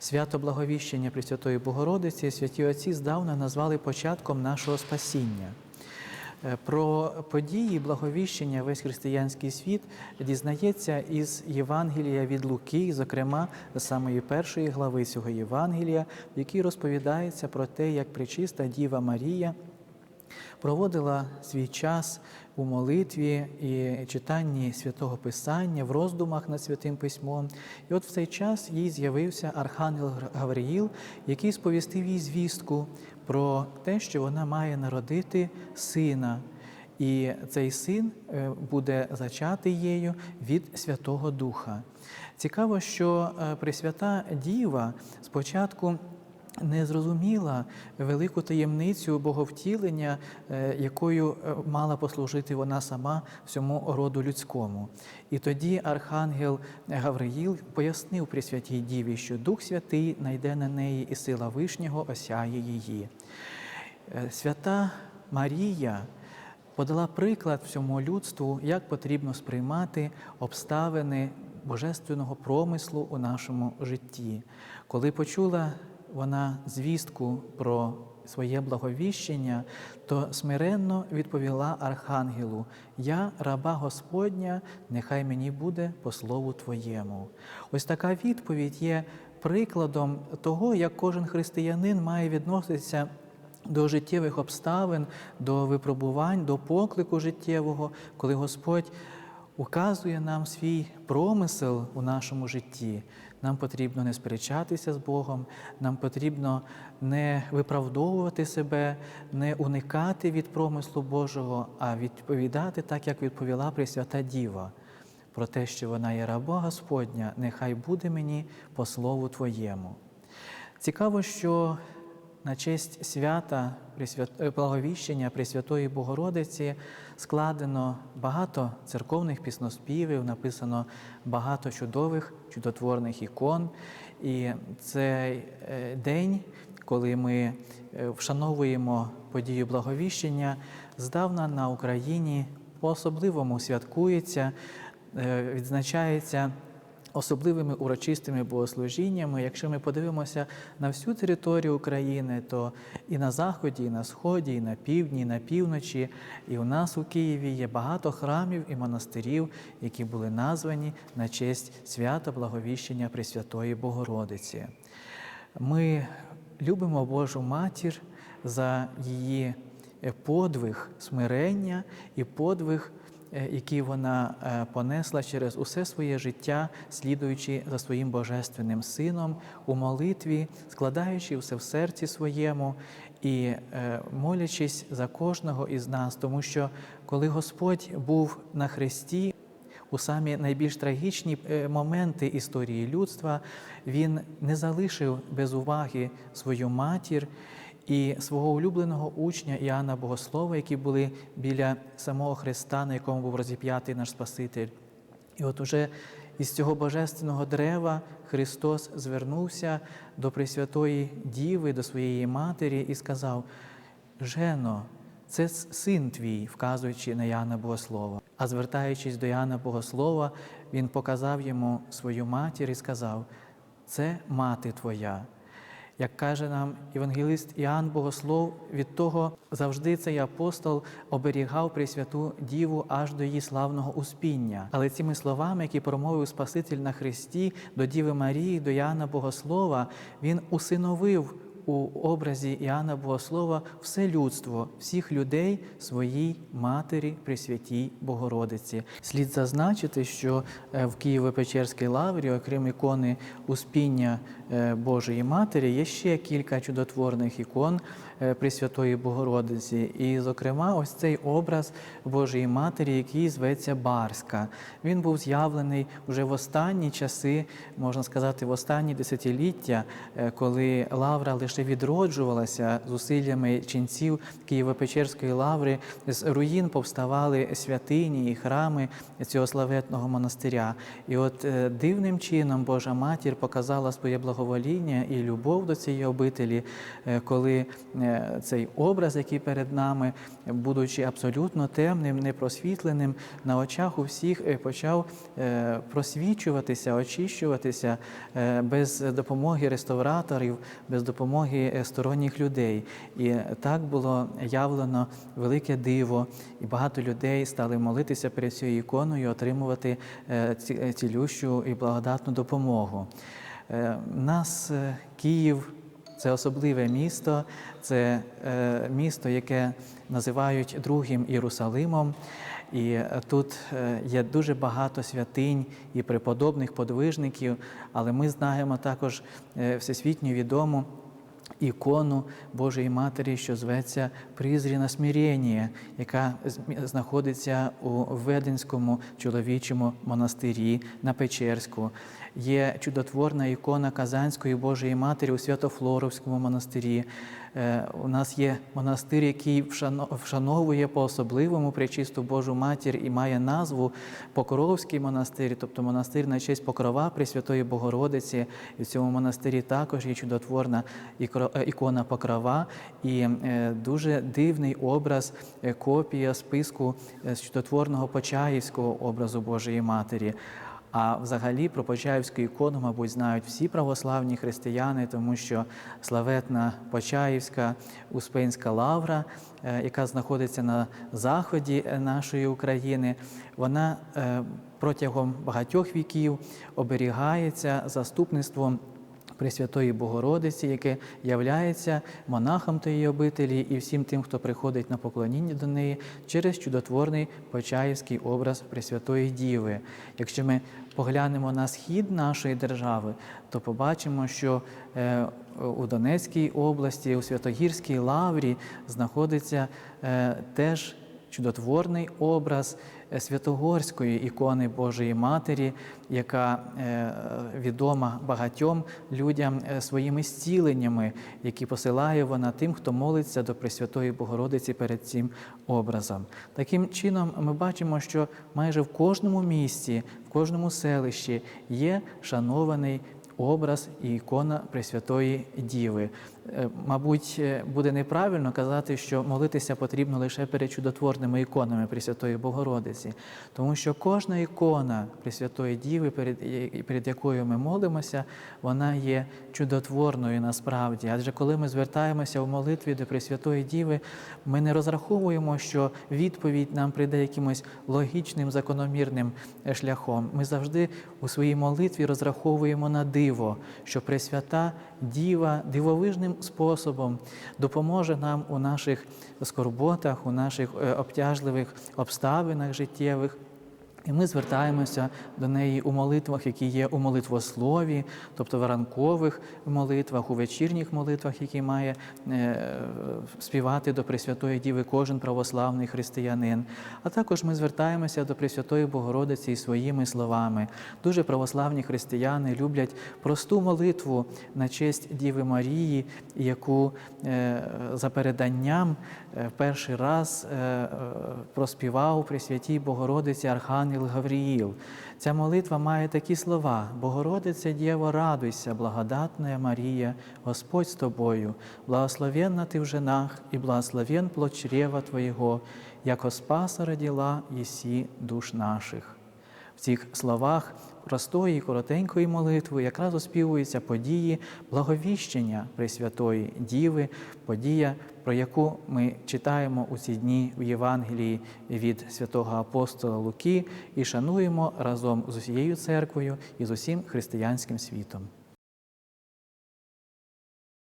Свято Благовіщення Пресвятої Богородиці святі отці здавна назвали початком нашого спасіння. Е, Про події благовіщення весь християнський світ дізнається із Євангелія від Луки, зокрема з самої першої глави цього Євангелія, в якій розповідається про те, як причиста Діва Марія проводила свій час у молитві і читанні святого Писання, в роздумах над святим письмом. І от в цей час їй з'явився архангел Гавриїл, який сповістив їй звістку про те, що вона має народити сина. І цей син е, буде зачатий її від Святого Духа. Цікаво, що е, Пресвята Діва спочатку не зрозуміла велику таємницю боговтілення, е, якою е, мала послужити вона сама всьому роду людському. І тоді архангел Гавриїл пояснив Пресвятій Діві, що Дух Святий найде на неї і сила Вишнього осяє її. Е, Свята Марія подала приклад всьому людству, як потрібно сприймати обставини божественного промислу у нашому житті. Коли почула вона звістку про своє благовіщення, то смиренно відповіла архангелу: Я, раба Господня, нехай мені буде по слову Твоєму. Ось така відповідь є прикладом того, як кожен християнин має відноситися до життєвих обставин, до випробувань, до поклику життєвого, коли Господь указує нам свій промисел у нашому житті. Нам потрібно не сперечатися з Богом, нам потрібно не виправдовувати себе, не уникати від промислу Божого, а відповідати так, як відповіла Пресвята Діва. Про те, що вона є раба Господня, нехай буде мені по слову Твоєму. Цікаво, що на честь свята Пресвят- Благовіщення Пресвятої Богородиці складено багато церковних пісноспівів, написано багато чудових, чудотворних ікон. І цей е, день, коли ми е, вшановуємо подію Благовіщення, здавна на Україні по-особливому святкується, е, відзначається особливими урочистими богослужіннями. Якщо ми подивимося на всю територію України, то і на заході, і на сході, і на півдні, і на півночі, і у нас у Києві є багато храмів і монастирів, які були названі на честь свята Благовіщення Пресвятої Богородиці. Ми любимо Божу Матір за її подвиг смирення і подвиг е, який вона е, понесла через усе своє життя, слідуючи за своїм божественним сином у молитві, складаючи все в серці своєму і е, молячись за кожного із нас, тому що коли Господь був на хресті, у самі найбільш трагічні моменти історії людства він не залишив без уваги свою матір і свого улюбленого учня Іоанна Богослова, які були біля самого Христа, на якому був розіп'ятий наш Спаситель. І от уже із цього божественного дерева Христос звернувся до Пресвятої Діви, до своєї матері і сказав: Жено, це син твій, вказуючи на Яна Богослова. А звертаючись до Яна Богослова, він показав йому свою матір і сказав: Це мати твоя. Як каже нам євангелист Іоанн Богослов, від того завжди цей апостол оберігав Пресвяту Діву аж до її славного успіння. Але цими словами, які промовив Спаситель на Христі до Діви Марії, до Іоанна Богослова, він усиновив у образі Іоанна Богослова все людство, всіх людей своїй матері Пресвятій Богородиці. Слід зазначити, що е, в Києво-Печерській лаврі, окрім ікони Успіння е, Божої Матері, є ще кілька чудотворних ікон е, Пресвятої Богородиці. І, зокрема, ось цей образ Божої Матері, який зветься Барська. Він був з'явлений вже в останні часи, можна сказати, в останні десятиліття, коли лавра лише ще відроджувалася зусиллями ченців Києво-Печерської лаври. З руїн повставали святині і храми цього славетного монастиря. І от е, дивним чином Божа матір показала своє благовоління і любов до цієї обителі, е, коли е, цей образ, який перед нами, будучи абсолютно темним, непросвітленим, на очах у всіх почав просвічуватися, очищуватися без допомоги реставраторів, без допомоги е, сторонніх людей. І так було явлено велике диво, і багато людей стали молитися перед цією іконою, отримувати е, е, цілющу і благодатну допомогу. Нас Київ це особливе місто, це е, місто, яке називають другим Єрусалимом. І тут є дуже багато святинь і преподобних подвижників, але ми знаємо також всесвітньо відому ікону Божої Матері, що зветься Призріна Смирення, яка знаходиться у Веденському чоловічому монастирі на Печерську. Є чудотворна ікона Казанської Божої Матері у Святофлоровському монастирі. Е, У нас є монастир, який вшановує по-особливому пречисту Божу Матір і має назву Покровський монастир, тобто монастир на честь Покрова Пресвятої Богородиці. І в цьому монастирі також є чудотворна е, ікона Покрова і е, дуже дивний образ, копія списку з чудотворного Почаївського образу Божої Матері. А взагалі про Почаївську ікону, мабуть, знають всі православні християни, тому що славетна Почаївська Успенська лавра, е, яка знаходиться на заході е, нашої України, вона е, протягом багатьох віків оберігається заступництвом Пресвятої Богородиці, яке являється монахом тієї обителі і всім тим, хто приходить на поклоніння до неї через чудотворний Почаївський образ Пресвятої Діви. Якщо ми поглянемо на схід нашої держави, то побачимо, що е, у Донецькій області, у Святогірській лаврі знаходиться е, теж чудотворний образ Святогорської ікони Божої Матері, яка е, відома багатьом людям е, своїми зціленнями, які посилає вона тим, хто молиться до Пресвятої Богородиці перед цим образом. Таким чином, ми бачимо, що майже в кожному місті, в кожному селищі є шанований образ і ікона Пресвятої Діви. Е, Мабуть, е, буде неправильно казати, що молитися потрібно лише перед чудотворними іконами Пресвятої Богородиці, тому що кожна ікона Пресвятої Діви, перед, перед якою ми молимося, вона є чудотворною насправді. Адже коли ми звертаємося в молитві до Пресвятої Діви, ми не розраховуємо, що відповідь нам прийде якимось логічним, закономірним е, шляхом. Ми завжди у своїй молитві розраховуємо на диво, що Пресвята Діва дивовижним способом допоможе нам у наших скорботах, у наших е, обтяжливих обставинах життєвих. І ми звертаємося до неї у молитвах, які є у молитвослові, тобто в ранкових молитвах, у вечірніх молитвах, які має е, співати до Пресвятої Діви кожен православний християнин. А також ми звертаємося до Пресвятої Богородиці і своїми словами. Дуже православні християни люблять просту молитву на честь Діви Марії, яку е, за переданням е, перший раз проспівав Пресвятій Богородиці Архангел Гавріїл. Ця молитва має такі слова: Богородиця Дєво, радуйся, благодатна Марія, Господь з тобою, благословенна ти в женах, і благословен плод чрева Твоєго, яко Спаса роділа єсі душ наших. В цих словах простої, коротенької молитви якраз оспівуються події благовіщення Пресвятої Діви, подія, про яку ми читаємо у ці дні в Євангелії від святого апостола Луки і шануємо разом з усією церквою і з усім християнським світом.